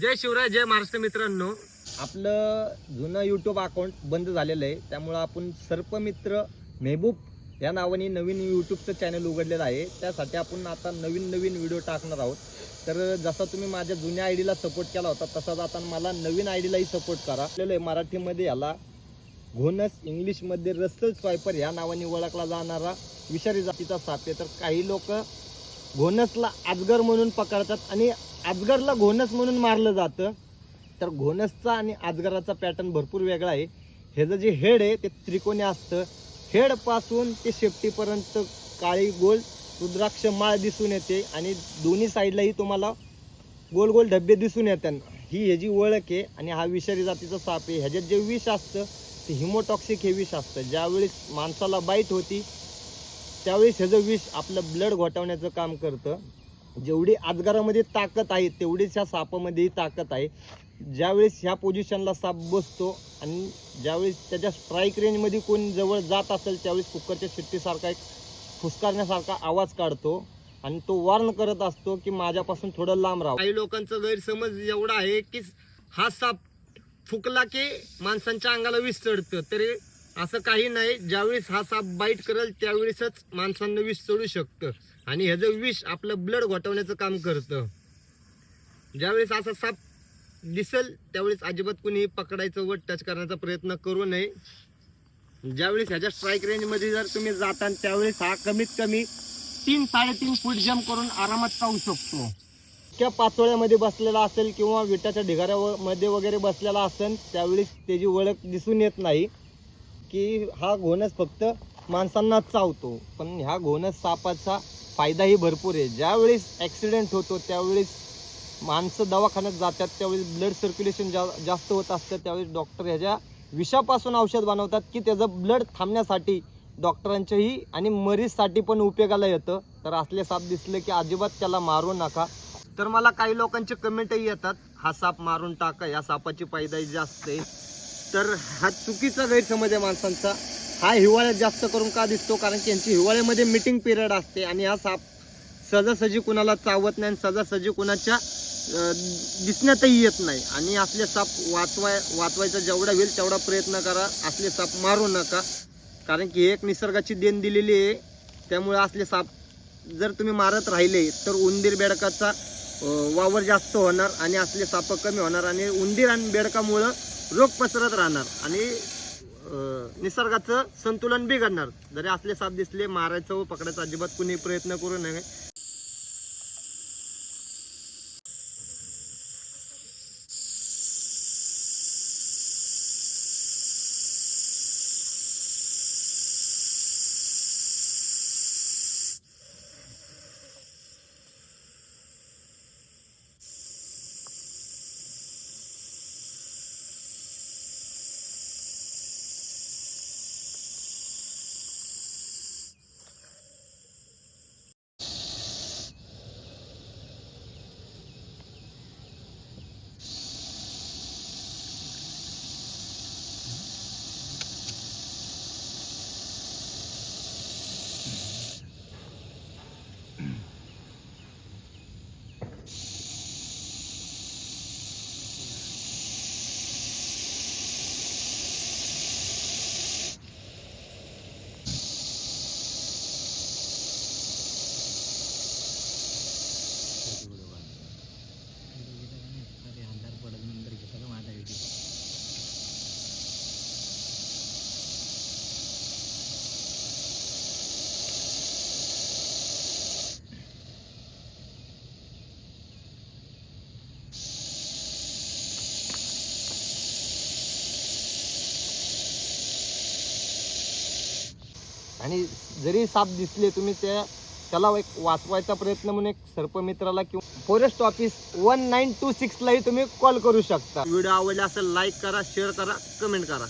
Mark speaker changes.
Speaker 1: जय शिवराय जय महाराष्ट्र मित्रांनो.
Speaker 2: आपलं जुनं यूट्यूब अकाउंट बंद झालेलं आहे. त्यामुळं आपण सर्पमित्र मेहबूब या नावाने नवीन यूट्यूबचं चॅनल उघडलेलं आहे. त्यासाठी आपण आता नवीन नवीन व्हिडिओ टाकणार आहोत. तर जसा तुम्ही माझ्या जुन्या आय डीला सपोर्ट केला होता तसाच आता मला नवीन आय डीलाही सपोर्ट करा. आपल्याला आहे मराठीमध्ये याला घोनस इंग्लिशमध्ये रस्सल स्वायपर ह्या नावाने ओळखला जाणारा विषारी जातीचा साप आहे. तर काही लोक घोनसला आजगर म्हणून पकडतात आणि आजगरला घोनस म्हणून मारलं जातं. तर घोनसचा आणि आजगराचा पॅटर्न भरपूर वेगळा आहे. ह्याचं जे हेड आहे ते त्रिकोणी असतं. हेडपासून ते शेपटीपर्यंत काळी गोल रुद्राक्ष माळ दिसून येते. आणि दोन्ही साईडलाही तुम्हाला गोल गोल डब्बे दिसून येतात. ही ह्याची ओळख आहे आणि हा विषारी जातीचा साप आहे. ह्याच्यात जे विष असतं ते हिमोटॉक्सिक हे विष असतं. ज्यावेळेस माणसाला बाईट होती त्यावेळेस ह्याचं विष आपलं ब्लड घोटावण्याचं काम करतं. जेवढी आजगारामध्ये ताकद आहे तेवढीच ह्या सापामध्येही ताकद आहे. ज्यावेळेस ह्या पोझिशनला साप बसतो आणि ज्यावेळेस त्याच्या स्ट्राईक रेंजमध्ये कोण जवळ जात असेल त्यावेळेस कुकरच्या शिट्टीसारखा एक फुसकारण्यासारखा आवाज काढतो आणि तो वॉर्न करत असतो की माझ्यापासून थोडं लांब राहा.
Speaker 1: काही लोकांचा गैरसमज एवढा आहे की हा साप फुकला की माणसांच्या अंगाला विष चढतं. तरी असं काही नाही. ज्यावेळेस हा साप बाईट करेल त्यावेळेसच माणसांना विष चढू शकतं. आणि ह्याचं विष आपलं ब्लड घोटवण्याचं काम करतं. ज्यावेळेस असा साप दिसेल त्यावेळेस अजिबात कुणी पकडायचं व टच करण्याचा प्रयत्न करू नये. ज्यावेळेस ह्याच्या स्ट्राईक रेंजमध्ये जर तुम्ही जाता त्यावेळेस हा कमीत कमी तीन साडेतीन फूट जम्प करून आरामात जाऊ शकतो.
Speaker 2: इतक्या पाचोळ्यामध्ये बसलेला असेल किंवा विटाच्या ढिगाऱ्यामध्ये वगैरे बसलेला असेल त्यावेळेस त्याची ओळख दिसून येत नाही की हा घोणस फक्त माणसांना चावतो. पण ह्या घोणस सापाचा फायदाही भरपूर आहे. ज्यावेळेस ॲक्सिडेंट होतो त्यावेळेस माणसं दवाखान्यात जातात त्यावेळेस ब्लड सर्क्युलेशन जा जास्त होत असतं त्यावेळेस डॉक्टर ह्याच्या विषापासून औषध बनवतात की त्याचं ब्लड थांबण्यासाठी डॉक्टरांच्याही आणि मरीजसाठी पण उपयोगाला येतं. तर असले साप दिसले की अजिबात त्याला मारू नका.
Speaker 1: तर मला काही लोकांचे कमेंटही येतात हा साप मारून टाका या सापाची पैदाई जास्त आहे.
Speaker 2: तर हा चुकीचा गैरसमज आहे माणसांचा. हा हिवाळ्यात जास्त करून का दिसतो? कारण की यांची हिवाळ्यामध्ये मिटिंग पिरियड असते आणि हा साप सजासजी कुणाला चावत नाही आणि सहजासहजी कुणाच्या दिसण्यातही येत नाही. आणि असले साप वाचवाय वाचवायचा जेवढा होईल तेवढा प्रयत्न करा. असले साप मारू नका. कारण की एक निसर्गाची देण दिलेली आहे. त्यामुळे असले साप जर तुम्ही मारत राहिले तर उंदीर बेडकाचा वावर जास्त होणार आणि असले साप कमी होणार आणि उंदीर आणि बेडकामुळं रोग पसरत राहणार. आणि निसर्गाचं संतुलन बिघडणार. जरी असले साप दिसले मारायचं व पकडायचं अजिबात कुणी प्रयत्न करू नये. आणि जरी साप दिसले तुम्ही त्या त्याला एक वाचवायचा प्रयत्न म्हणून एक सर्पमित्राला किंवा forest office one nine two सिक्सलाही तुम्ही कॉल करू शकता.
Speaker 1: व्हिडिओ आवडला असेल लाईक करा शेअर करा कमेंट करा.